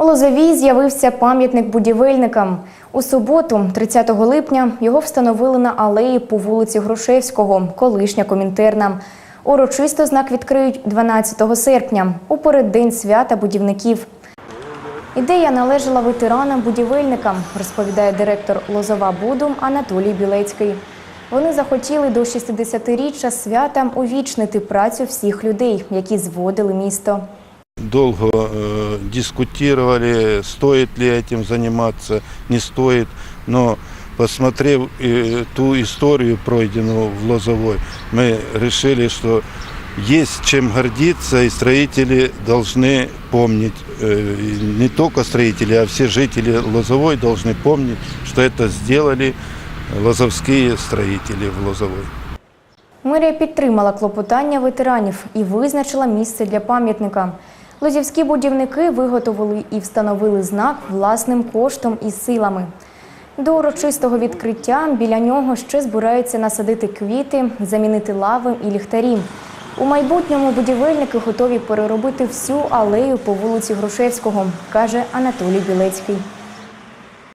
У Лозовій з'явився пам'ятник будівельникам. У суботу, 30 липня, його встановили на алеї по вулиці Грушевського, колишня комінтерна. Урочисто знак відкриють 12 серпня, у переддень свята будівників. Ідея належала ветеранам-будівельникам, розповідає директор Лозова Буду Анатолій Білецький. Вони захотіли до 60-річчя свята увічнити працю всіх людей, які зводили місто. Долго э, дискутировали, стоит ли этим заниматься, не стоит. Но посмотрев э, ту историю, пройденную в Лозовой, мы решили, что есть чем гордиться, и строители должны помнить, э, и не только строители, а все жители Лозовой должны помнить, что это сделали лозовские строители в Лозовой. Мерія підтримала клопотання ветеранів і визначила місце для пам'ятника. Лозівські будівники виготовили і встановили знак власним коштом і силами. До урочистого відкриття біля нього ще збираються насадити квіти, замінити лави і ліхтарі. У майбутньому будівельники готові переробити всю алею по вулиці Грушевського, каже Анатолій Білецький.